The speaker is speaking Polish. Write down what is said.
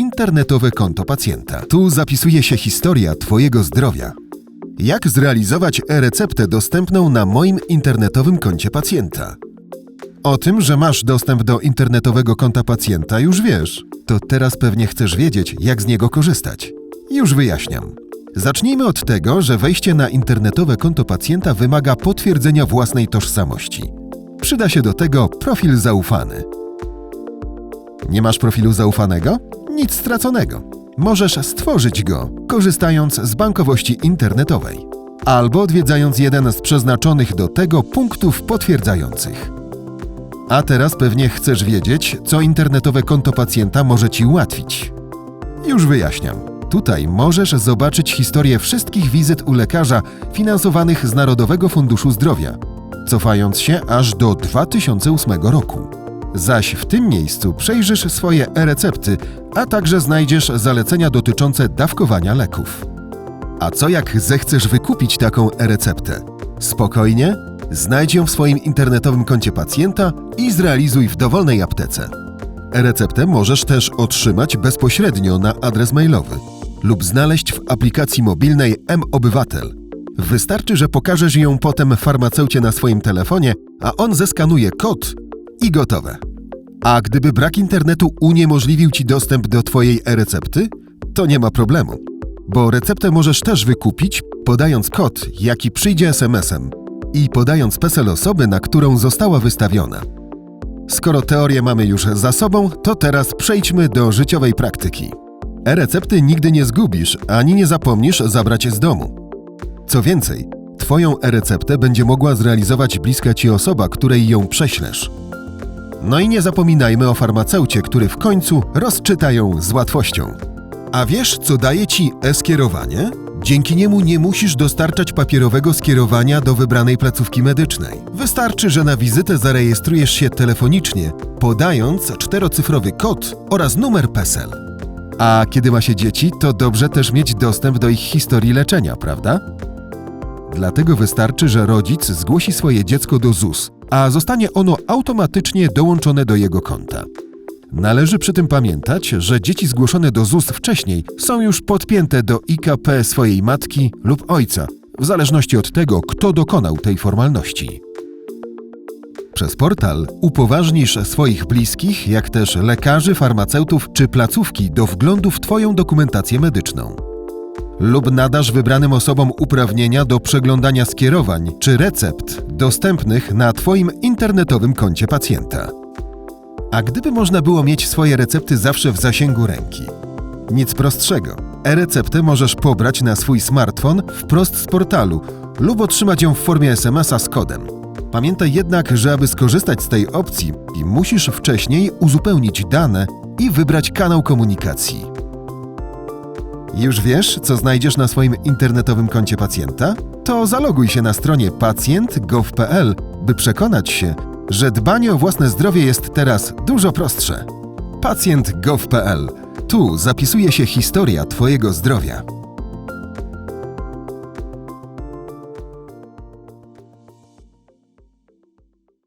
internetowe konto pacjenta. Tu zapisuje się historia Twojego zdrowia. Jak zrealizować e-receptę dostępną na moim internetowym koncie pacjenta? O tym, że masz dostęp do internetowego konta pacjenta, już wiesz. To teraz pewnie chcesz wiedzieć, jak z niego korzystać. Już wyjaśniam. Zacznijmy od tego, że wejście na internetowe konto pacjenta wymaga potwierdzenia własnej tożsamości. Przyda się do tego profil zaufany. Nie masz profilu zaufanego? Nic straconego. Możesz stworzyć go, korzystając z bankowości internetowej albo odwiedzając jeden z przeznaczonych do tego punktów potwierdzających. A teraz pewnie chcesz wiedzieć, co internetowe konto pacjenta może Ci ułatwić. Już wyjaśniam. Tutaj możesz zobaczyć historię wszystkich wizyt u lekarza finansowanych z Narodowego Funduszu Zdrowia, cofając się aż do 2008 roku. Zaś w tym miejscu przejrzysz swoje e-recepty, a także znajdziesz zalecenia dotyczące dawkowania leków. A co jak zechcesz wykupić taką e-receptę? Spokojnie, znajdź ją w swoim internetowym koncie pacjenta i zrealizuj w dowolnej aptece. E-receptę możesz też otrzymać bezpośrednio na adres mailowy lub znaleźć w aplikacji mobilnej M-Obywatel. Wystarczy, że pokażesz ją potem farmaceucie na swoim telefonie, a on zeskanuje kod i gotowe. A gdyby brak internetu uniemożliwił Ci dostęp do Twojej e-recepty, to nie ma problemu, bo receptę możesz też wykupić, podając kod, jaki przyjdzie SMS-em i podając PESEL osoby, na którą została wystawiona. Skoro teorię mamy już za sobą, to teraz przejdźmy do życiowej praktyki. E-recepty nigdy nie zgubisz, ani nie zapomnisz zabrać z domu. Co więcej, Twoją e-receptę będzie mogła zrealizować bliska Ci osoba, której ją prześlesz. No i nie zapominajmy o farmaceucie, który w końcu rozczyta ją z łatwością. A wiesz, co daje Ci e-skierowanie? Dzięki niemu nie musisz dostarczać papierowego skierowania do wybranej placówki medycznej. Wystarczy, że na wizytę zarejestrujesz się telefonicznie, podając czterocyfrowy kod oraz numer PESEL. A kiedy ma się dzieci, to dobrze też mieć dostęp do ich historii leczenia, prawda? Dlatego wystarczy, że rodzic zgłosi swoje dziecko do ZUS, a zostanie ono automatycznie dołączone do jego konta. Należy przy tym pamiętać, że dzieci zgłoszone do ZUS wcześniej są już podpięte do IKP swojej matki lub ojca, w zależności od tego, kto dokonał tej formalności. Przez portal upoważnisz swoich bliskich, jak też lekarzy, farmaceutów czy placówki do wglądu w Twoją dokumentację medyczną. Lub nadasz wybranym osobom uprawnienia do przeglądania skierowań czy recept dostępnych na Twoim internetowym koncie pacjenta. A gdyby można było mieć swoje recepty zawsze w zasięgu ręki? Nic prostszego. E-receptę możesz pobrać na swój smartfon wprost z portalu lub otrzymać ją w formie SMS-a z kodem. Pamiętaj jednak, że aby skorzystać z tej opcji, musisz wcześniej uzupełnić dane i wybrać kanał komunikacji. Już wiesz, co znajdziesz na swoim internetowym koncie pacjenta? To zaloguj się na stronie pacjent.gov.pl, by przekonać się, że dbanie o własne zdrowie jest teraz dużo prostsze. Pacjent.gov.pl. Tu zapisuje się historia Twojego zdrowia.